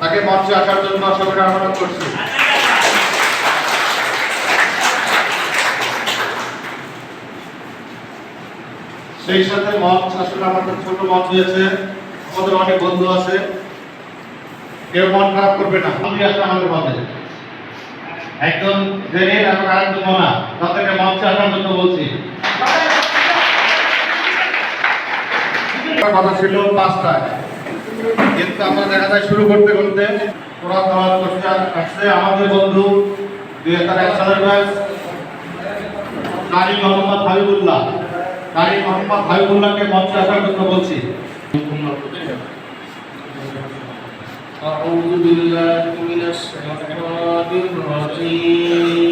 তাকে মঞ্চে আসার জন্য করছি। সেই সাথে মঞ্চ, আসলে আমাদের ছোট মঞ্চ হয়েছে আমাদের অনেক বন্ধু আছে, কেউ মন খারাপ করবে না। আমি আসলে আমাদের মঞ্চে। একজন জেরিন এবং আরেকজন মোনা তাদেরকে মঞ্চে আসার জন্য বলছি আমার কথা ছিল পাঁচটায় কিন্তু আমরা দেখা যায় শুরু করতে করতে ওরা খাওয়ার করতে আসছে আমাদের বন্ধু দুই হাজার এক সালের ব্যাস কারি মোহাম্মদ হাবিবুল্লাহ কারি মোহাম্মদ হাবিবুল্লাহকে মঞ্চে আসার জন্য বলছি أعوذ بالله من الشيطان الرجيم.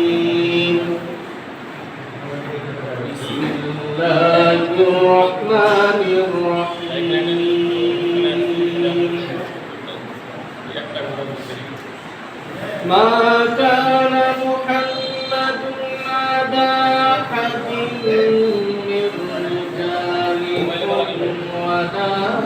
بسم الله الرحمن الرحيم. ما كان محمد أبا أحد من رجالكم ولكن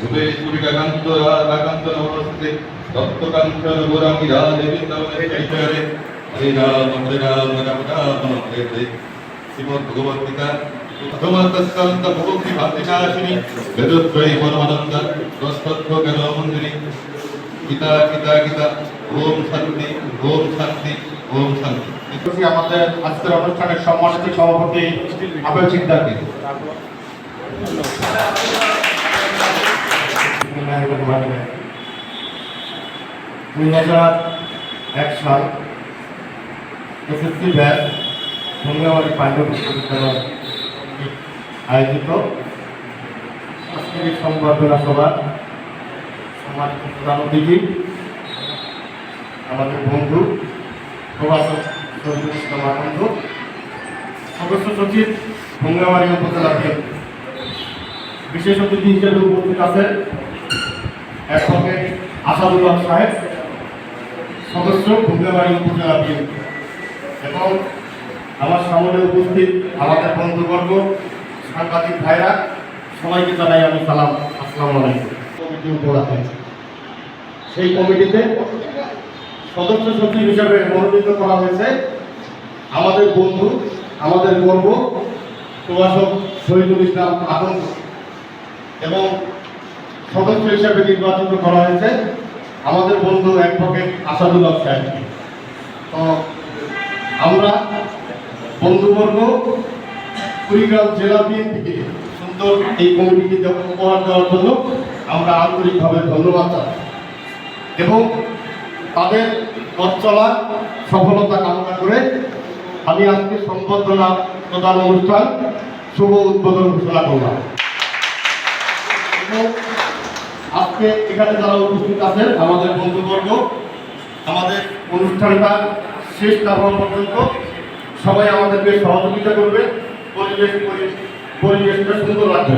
শুভে সূর্যকান্ত রাকান্ত নমস্তে ভক্তকাঞ্চন গৌরাঙ্গী রাধে বৃন্দাবনে হরে রাম হরে রাম রাম রাম হরে হরে। শ্রীমদ ভগবত গীতা। প্রথমতস্কন্ত ভাতিনাশিনী বেদত্রয়ী পরমানন্দ প্রস্তত্ব জ্ঞান গীতা গীতা গীতা। ওম শান্তি ওম শান্তি ওম শান্তি। আমাদের আজকের অনুষ্ঠানের সম্মানিত সভাপতি আবেল সিদ্ধার্থী হাজার এক সাল এসএসসি ব্যাচ গঙ্গাবাড়ি পাণ্ডব বিশ্ববিদ্যালয় আয়োজিত সাংস্কৃতিক সংবর্ধনা সভা সমাজ প্রধান অতিথি আমাদের বন্ধু প্রভাষক শহীদুল ইসলাম আনন্দ সদস্য সচিব গঙ্গাবাড়ি উপজেলা বিএনপি বিশেষ অতিথি হিসেবে উপস্থিত আছেন অ্যাডভোকেট আসাদুল্লাহ সাহেব, সদস্য গঙ্গাবাড়ি উপজেলা বিএনপি। এবং আমার সামনে উপস্থিত আমাদের বন্ধুবর্গ, সাংবাদিক ভাইরা, সবাইকে জানাই আমি সালাম, আসসালামু আলাইকুম। উপহার হয়েছে। সেই কমিটিতে সদস্য সচিব হিসাবে মনোনীত করা হয়েছে আমাদের বন্ধু, আমাদের গর্ব, প্রভাষক শহীদুল ইসলাম আতঙ্ক এবং সদস্য হিসাবে নির্বাচিত করা হয়েছে। আমাদের বন্ধু অ্যাডভোকেট আসাদুল্লাহ সাহেবকে তো আমরা বন্ধুবর্গ, কুড়িগ্রাম জেলা বিএনপিকে সুন্দর এই কমিটিকে উপহার দেওয়ার জন্য আমরা আন্তরিকভাবে ধন্যবাদ জানাই। এবং তাদের পথ চলা, সফলতা কামনা করে আমি আজকে সম্বর্ধনা প্রদান অনুষ্ঠান শুভ উদ্বোধন ঘোষণা করলাম। এবং আজকে এখানে যারা উপস্থিত আছেন, আমাদের বন্ধুবর্গ, আমাদের অনুষ্ঠানটা শেষ না হওয়া পর্যন্ত সবাই আমাদেরকে সহযোগিতা করবে। পরিবেশ পরি- পরিবেশটা সুন্দর রাখবে